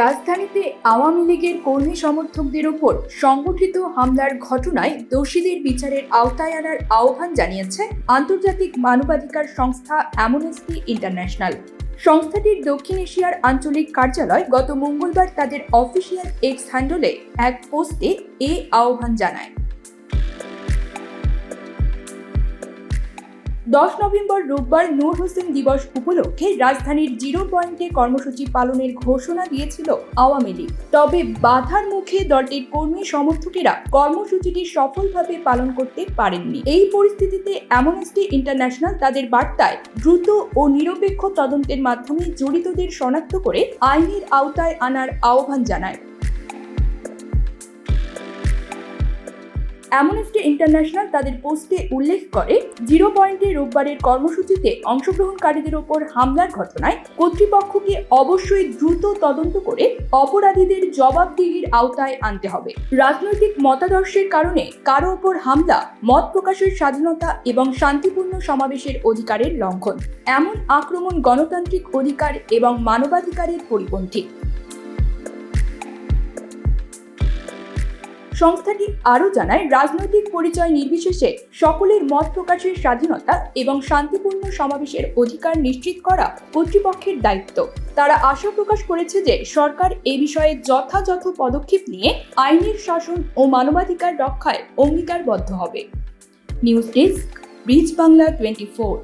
রাজধানীতে আওয়ামী লীগের কর্মী সমর্থকদের ওপর সংগঠিত হামলার ঘটনায় দোষীদের বিচারের আওতায় আনার আহ্বান জানিয়েছে আন্তর্জাতিক মানবাধিকার সংস্থা অ্যামনেস্টি ইন্টারন্যাশনাল। সংস্থাটির দক্ষিণ এশিয়ার আঞ্চলিক কার্যালয় গত মঙ্গলবার তাদের অফিসিয়াল এক্স হ্যান্ডলে এক পোস্টে এ আহ্বান জানায়। দশ নভেম্বর রোববার নূর হোসেন দিবস উপলক্ষে রাজধানীর জিরো পয়েন্টে কর্মসূচি পালনের ঘোষণা দিয়েছিল আওয়ামী লীগ। তবে বাধার মুখে দলটির কর্মী সমর্থকেরা কর্মসূচিটি সফলভাবে পালন করতে পারেননি। এই পরিস্থিতিতে অ্যামনেস্টি ইন্টারন্যাশনাল তাদের বার্তায় দ্রুত ও নিরপেক্ষ তদন্তের মাধ্যমে জড়িতদের শনাক্ত করে আইনের আওতায় আনার আহ্বান জানায়। অ্যামনেস্টি ইন্টারন্যাশনাল তাদের পোস্টে উল্লেখ করে, জিরো পয়েন্টে রোববারের কর্মসূচিতে অংশগ্রহণকারীদের ওপর হামলার ঘটনায় কর্তৃপক্ষকে অবশ্যই দ্রুত তদন্ত করে অপরাধীদের জবাবদিহির আওতায় আনতে হবে। রাজনৈতিক মতাদর্শের কারণে কারও ওপর হামলা, মত প্রকাশের স্বাধীনতা এবং শান্তিপূর্ণ সমাবেশের অধিকারের লঙ্ঘন। এমন আক্রমণ গণতান্ত্রিক অধিকার এবং মানবাধিকারের পরিপন্থী। সংস্থাটি আরও জানায়, রাজনৈতিক পরিচয় নির্বিশেষে সকলের মত প্রকাশের স্বাধীনতা এবং শান্তিপূর্ণ সমাবেশের অধিকার নিশ্চিত করা কর্তৃপক্ষের দায়িত্ব। তারা আশা প্রকাশ করেছে যে সরকার এ বিষয়ে যথাযথ পদক্ষেপ নিয়ে আইনের শাসন ও মানবাধিকার রক্ষায় অঙ্গীকারবদ্ধ হবে। News desk, bridge Bangla twenty four.